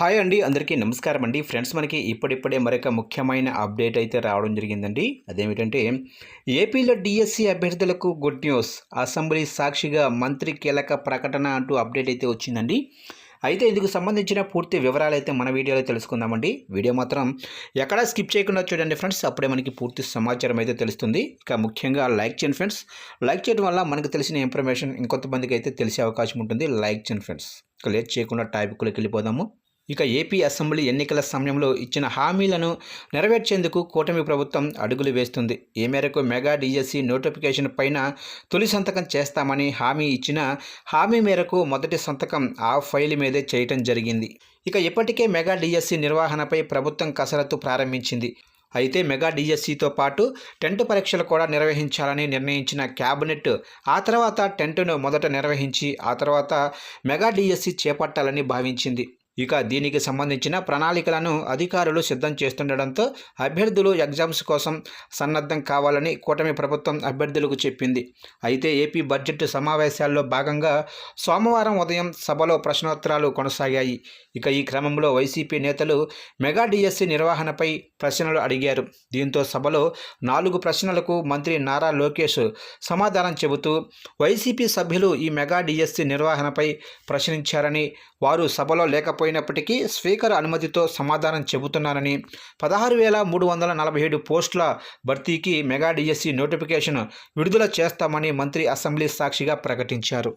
Hi అండి అందరికీ నమస్కారం అండి. ఫ్రెండ్స్ మనకి ఇప్పుడిప్పుడే మరొక ముఖ్యమైన అప్డేట్ అయితే రావడం జరిగిందండి. అదేమిటంటే ఏపీలో డిఎస్సి అభ్యర్థులకు గుడ్ న్యూస్ అసెంబ్లీ సాక్షిగా మంత్రి కీలక ప్రకటన అంటూ అప్డేట్ అయితే వచ్చిందండి. అయితే ఇందుకు సంబంధించిన పూర్తి వివరాలు అయితే మన వీడియోలో తెలుసుకుందామండి. వీడియో మాత్రం ఎక్కడా స్కిప్ చేయకుండా చూడండి ఫ్రెండ్స్. అప్పుడే మనకి పూర్తి సమాచారం అయితే తెలుస్తుంది. ఇక ముఖ్యంగా లైక్ చేయండి ఫ్రెండ్స్. లైక్ చేయడం వల్ల మనకు తెలిసిన ఇన్ఫర్మేషన్ ఇంకొంతమందికి అయితే తెలిసే అవకాశం ఉంటుంది. లైక్ చేయండి ఫ్రెండ్స్. ఇక లేట్ చేయకుండా టాపిక్లోకి వెళ్ళిపోదాము. ఇక ఏపీ అసెంబ్లీ ఎన్నికల సమయంలో ఇచ్చిన హామీలను నెరవేర్చేందుకు కూటమి ప్రభుత్వం అడుగులు వేస్తుంది. ఈ మేరకు మెగా డీజేసీ నోటిఫికేషన్ పైన తొలి సంతకం చేస్తామని హామీ ఇచ్చిన హామీ మేరకు మొదటి సంతకం ఆ ఫైల్ మీదే చేయటం జరిగింది. ఇక ఇప్పటికే మెగా డీఎస్సీ నిర్వహణపై ప్రభుత్వం కసరత్తు ప్రారంభించింది. అయితే మెగా డిఎస్సితో పాటు టెంట్ పరీక్షలు కూడా నిర్వహించాలని నిర్ణయించిన క్యాబినెట్ ఆ తర్వాత టెంట్ను మొదట నిర్వహించి ఆ తర్వాత మెగా డిఎస్సి చేపట్టాలని భావించింది. ఇక దీనికి సంబంధించిన ప్రణాళికలను అధికారులు సిద్ధం చేస్తుండడంతో అభ్యర్థులు ఎగ్జామ్స్ కోసం సన్నద్ధం కావాలని కూటమి ప్రభుత్వం అభ్యర్థులకు చెప్పింది. అయితే ఏపీ బడ్జెట్ సమావేశాల్లో భాగంగా సోమవారం ఉదయం సభలో ప్రశ్నోత్తరాలు కొనసాగాయి. ఇక ఈ క్రమంలో వైసీపీ నేతలు మెగా డిఎస్సి నిర్వహణపై ప్రశ్నలు అడిగారు. దీంతో సభలో నాలుగు ప్రశ్నలకు మంత్రి నారా లోకేష్ సమాధానం చెబుతూ వైసీపీ సభ్యులు ఈ మెగా డిఎస్సి నిర్వహణపై ప్రశ్నించారని వారు సభలో లేకపోయినప్పటికీ స్పీకర్ అనుమతితో సమాధానం చెబుతున్నారని పదహారు వేల మూడు వందల నలభై ఏడు పోస్టుల భర్తీకి మెగా డిఎస్సి నోటిఫికేషన్ విడుదల చేస్తామని మంత్రి అసెంబ్లీ సాక్షిగా ప్రకటించారు.